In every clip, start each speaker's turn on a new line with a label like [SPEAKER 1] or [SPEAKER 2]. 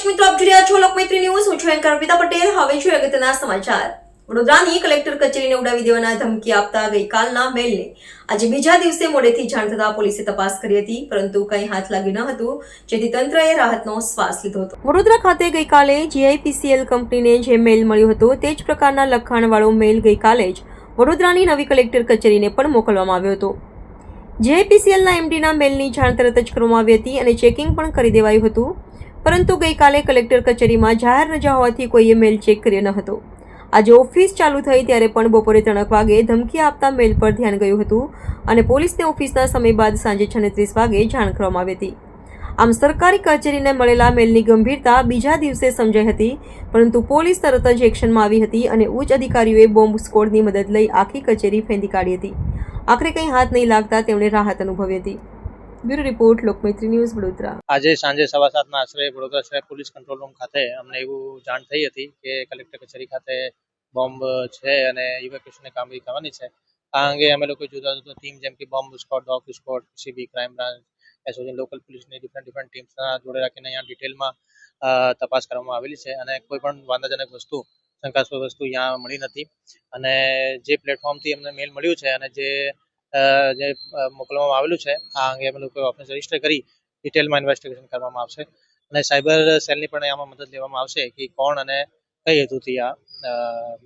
[SPEAKER 1] દર્શક મિત્રો, આપ જોઈ છો લોકમૈત્રી ન્યૂઝ. હું છું એન્કર અર્પિતા પટેલ. હવે છું અગત્યના સમાચાર. વડોદરાની કલેક્ટર કચેરીને ઉડાવી દેવાના ધમકી આપતા ગઈકાલના મેલને. આજે બીજા દિવસે મોડેથી જાણ થતા પોલીસે તપાસ કરી હતી, પરંતુ કંઈ હાથ લાગ્યું ન હતું, જેથી તંત્રએ રાહતનો શ્વાસ લીધો હતો. વડોદરા ખાતે ગઈકાલે જીઆઈપીસીએલ કંપનીને જે મેલ મળ્યો હતો, તે જ પ્રકારના લખાણવાળો મેલ ગઈકાલે જ વડોદરાની નવી કલેક્ટર કચેરીને પણ મોકલવામાં આવ્યો હતો. જેઆઈપીસીએલના એમડીના મેલની જાણ તરત જ કરવામાં આવી હતી અને ચેકિંગ પણ કરી દેવાયું હતું. પરંતુ ગઈકાલે કલેક્ટર કચેરીમાં જાહેર રજા હોવાથી કોઈએ મેલ ચેક કર્યો ન હતો. આજે ઓફિસ ચાલુ થઈ ત્યારે પણ બપોરે ત્રણ વાગે ધમકી આપતા મેલ પર ધ્યાન ગયું હતું અને પોલીસને ઓફિસના સમય બાદ સાંજે છ ત્રીસ વાગે જાણ કરવામાં આવી હતી. આમ સરકારી કચેરીને મળેલા મેલની ગંભીરતા બીજા દિવસે સમજાઈ હતી, પરંતુ પોલીસ તરત જ એક્શનમાં આવી હતી અને ઉચ્ચ અધિકારીઓએ બોમ્બ સ્કોડની મદદ લઈ આખી કચેરી ફેંદી કાઢી હતી. આખરે કંઈ હાથ નહીં લાગતા તેમણે રાહત અનુભવી હતી. Bureau report Lokmaitri news Vadodara.
[SPEAKER 2] આજે સાંજે સવા સાતના આશરે વડોદરા શહેર પોલીસ કંટ્રોલ રૂમ ખાતે અમને એવું જાણ થઈ હતી કે કલેક્ટર કચેરી ખાતે બોમ્બ છે અને ઇવેક્યુએશનની કામગીરી કરવાની છે. આ અંગે અમે લોકો જુદા જુદા ટીમ જેમ કે bomb squad, dog squad CB crime branch, SOG, local પોલીસની ડિફરન્ટ ડિફરન્ટ ટીમ્સના જોડે રાખીને અહીંયા ડિટેલમાં તપાસ કરવામાં આવેલી છે અને કોઈ પણ વાંધાજનક વસ્તુ, શંકાસ્પદ વસ્તુ અહીંયા મળી નથી. અને જે પ્લેટફોર્મથી અમને મેલ મળ્યું છે અને જે જે મોકલવામાં આવેલું છે આ અંગે અમે લોકો ઓફિસ રજિસ્ટર કરી ડિટેલમાં ઇન્વેસ્ટિગેશન કરવામાં આવશે. અને સાયબર સેલની પણ આમાં મદદ લેવામાં આવશે કે કોણ અને કઈ હેતુથી આ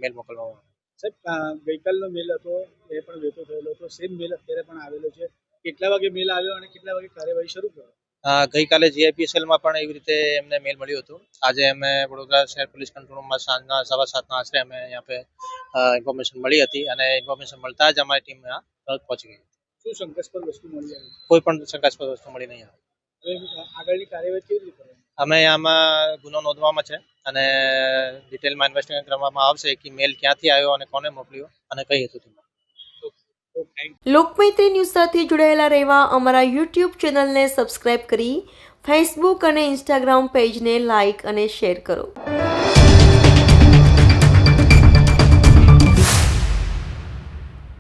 [SPEAKER 2] મેલ મોકલવામાં આવે.
[SPEAKER 3] સાહેબ ગઈકાલનો મેલ હતો એ પણ વેતો થયેલો હતો. સેમ મેલ અત્યારે પણ આવેલો છે. કેટલા વાગે મેલ આવ્યો અને કેટલા વાગે કાર્યવાહી શરૂ કરો?
[SPEAKER 2] ગઈકાલે જીઆઈપીએસએલમાં પણ એવી રીતે એમને મેલ મળ્યું હતું. આજે અમે વડોદરા શહેર પોલીસ કંટ્રોલ રૂમમાં સાંજના સવા સાતના આશરે અમે અહીંયા પે ઇન્ફોર્મેશન મળી હતી. અને ઇન્ફોર્મેશન મળતા જ અમારી ટીમ ત્યાં તરત પહોંચી ગઈ.
[SPEAKER 3] શું શંકાસ્પદ વસ્તુ મળી આવી
[SPEAKER 2] કોઈ પણ શંકાસ્પદ વસ્તુ મળી નહીં આવે.
[SPEAKER 3] આગળની કાર્યવાહી કેવી રીતે
[SPEAKER 2] અમે આમાં ગુનો નોંધવામાં છે અને ડિટેલમાં ઇન્વેસ્ટિગેશન કરવામાં આવશે કે મેલ ક્યાંથી આવ્યો અને કોને મોકલ્યો અને કઈ હેતુથી
[SPEAKER 1] લોકમૈત્રી ન્યૂઝ સાથે જોડાયેલા રહેવા અમારા યુટ્યુબ ચેનલને સબસ્ક્રાઇબ કરી ફેસબુક અને ઇન્સ્ટાગ્રામ પેજને લાઇક અને શેર કરો.